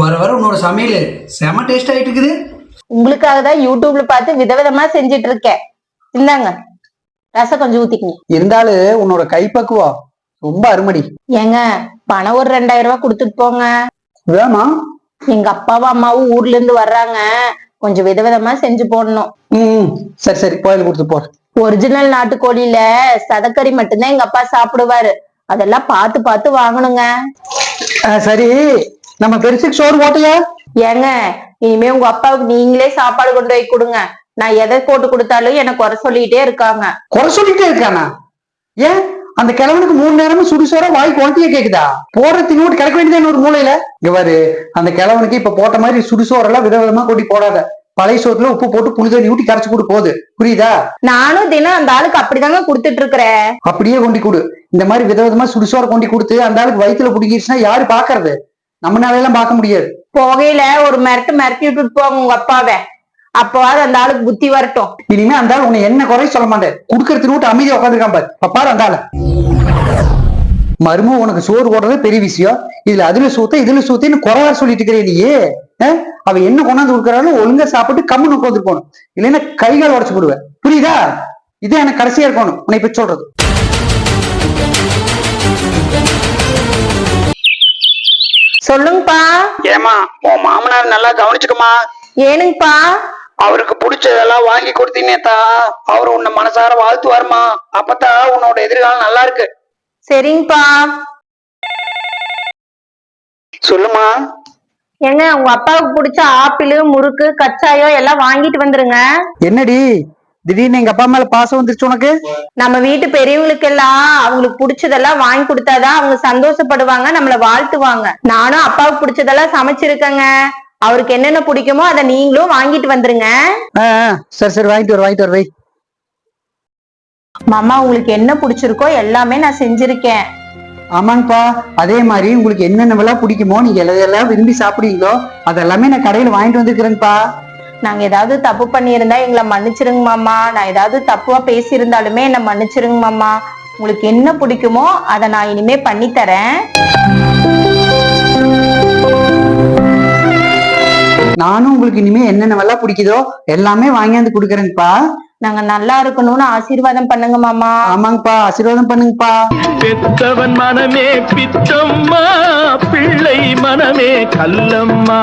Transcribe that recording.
வர வர உன்னோட சமையல் செம டேஸ்ட் ஆயிட்டு இருக்குது. உங்களுக்காக தான் யூடியூப்ல பார்த்து விதவிதமா செஞ்சுட்டு இருக்கேன். இந்தாங்க. ரசம் கொஞ்சம் ஊத்திக்கங்க. இருந்தாலும் உன்னோட கைப்பக்குவம் ரொம்ப அருமடி. ஏங்க பணம் ஒரு ரெண்டாயிரம் ரூபாய் கொடுத்துட்டு போங்க. வேமா எங்க அப்பாவும் அம்மாவும் ஊர்ல இருந்து வர்றாங்க. கொஞ்சம் விதவிதமா செஞ்சு போடணும். ம் சரி சரி. கோயில் கொடுத்து போ. ஒரிஜினல் நாட்டுக்கோழியில சதக்கறி மட்டும்தான் எங்க அப்பா சாப்பிடுவாரு. அதெல்லாம் பார்த்து பார்த்து வாங்கணுங்க. சரி. நம்ம பெருசுக்கு சோறு போட்டையா ஏங்க இனிமே உங்க அப்பாவுக்கு நீங்களே சாப்பாடு கொண்டு போய் கொடுங்க. நான் எதை போட்டு கொடுத்தாலும் எனக்கு குறை சொல்லிட்டே இருக்காங்க. குறை சொல்லிட்டே இருக்கானா? ஏன்? அந்த கிழவனுக்கு மூணு நேரமும் சுடுசோற வாய் குழந்தைய கேக்குதா? போடுற திங்கோட்டு கிடக்க வேண்டியது ஒரு மூலையில? இங்க பாரு அந்த கிழவனுக்கு இப்ப போட்ட மாதிரி சுடுசோறெல்லாம் விதவிதமா கொட்டி போடாத. பழைய சோத்துல உப்பு போட்டு புளி தண்ணி ஊட்டி கரைச்சு கொடு போகுது புரியுதா? நானும் தினம் அந்த ஆளுக்கு அப்படிதாங்க கொடுத்துட்டு இருக்கிறேன் அப்படியே கொண்டு கொடு. இந்த மாதிரி விதவிதமா சுடுசோற கொண்டு கொடுத்து அந்த ஆளுக்கு வயித்துல பிடிக்கிடுச்சுன்னா யாரு பாக்குறது? நம்மளால எல்லாம் பார்க்க முடியாது. போகையில ஒரு மிரட்டு மிரட்டி விட்டுட்டு போங்க உங்க அப்பாவை. அப்போவாது அந்த ஆளுக்கு புத்தி வரட்டும். இனிமே அந்த ஆள் உன்னை என்ன குறை சொல்ல மாட்டேன் குடுக்கறது விட்டு அமைதியா உட்காந்துருக்கான் பாரு. இப்ப பாரு அந்த ஆளை. மரும உனக்கு சோறு போடுறது பெரிய விஷயம். இதுல அதுல சூத்த இதுல சூத்தின்னு குறைவா சொல்லிட்டு இருக்கிறே நீ அஹ்? அவ என்ன கொண்டாந்து கொடுக்கறாலும் ஒழுங்கா சாப்பிட்டு கம்முன்னு உட்காந்து போகணும். இல்லைன்னா கைகால் உடச்சு போடுவேன். புரியுதா? இது எனக்கு கடைசியா இருக்கணும். உன்னை இப்ப சொல்றது. ஏமா உன் மாமனார் நல்லா கவனிச்சுக்கமா ஏனுங்கப்பா? அவருக்கு பிடிச்சதெல்லாம் வாங்கி கொடுத்தீனேத்தா அவர் உன்னை மனசார வாழ்த்துவாருமா அப்பதான் உன்னோட எதிர்காலம் நல்லா இருக்கு. சரிங்கப்பா. சொல்லுமா ஏங்க உங்க அப்பாவுக்கு பிடிச்ச ஆப்பிள் முறுக்கு கச்சாயம் எல்லாம் வாங்கிட்டு வந்துருங்க. என்னடி? திடீர்னு எங்க அப்பா மேல பாசம் வந்துருச்சு உனக்கு? நம்ம வீட்டு பெரியவங்களுக்கு எல்லாம் அவங்களுக்கு பிடிச்சதெல்லாம் வாங்கி கொடுத்தாதான் அவங்க சந்தோஷப்படுவாங்க நம்மள வாழ்த்துவாங்க. நானும் அப்பாவுக்கு பிடிச்சதெல்லாம் சமைச்சிருக்கேங்க. அவருக்கு என்னென்ன பிடிக்குமோ அதை நீங்களும் வாங்கிட்டு வந்துருங்க. ஆ, ஆ, சரி சரி வாங்கிட்டு வர வாங்கிட்டு வர வை. மாமா உங்களுக்கு என்ன பிடிச்சிருக்கோ எல்லாமே நான் செஞ்சிருக்கேன். ஆமாங்கப்பா அதே மாதிரி உங்களுக்கு என்னென்னவெல்லாம் பிடிக்குமோ நீங்க எல்லாம் விரும்பி சாப்பிடுவீங்களோ அதெல்லாமே நான் கடையில வாங்கிட்டு வந்திருக்கிறேன்ப்பா. நாங்க ஏதாவது தப்பு பண்ணியிருந்தா எங்களை மன்னிச்சிருங்க மாமா. நான் ஏதாவது தப்புவா பேசியிருந்தாலுமே என்ன மன்னிச்சிருங்க மாமா. உங்களுக்கு என்ன பிடிக்குமோ அதை நான் இனிமே பண்ணி தரேன் நானும் உங்களுக்கு இனிமே என்னென்னவெல்லாம் பிடிக்குதோ எல்லாமே வாங்கியாந்து கொடுக்குறேங்கப்பா நாங்க நல்லா இருக்கணும்னு ஆசீர்வாதம் பண்ணுங்க மாமா. ஆமாங்கப்பா ஆசீர்வாதம் பண்ணுங்கப்பா. பெத்தவன் மனமே பித்தம்மா பிள்ளை மனமே கல்லம்மா.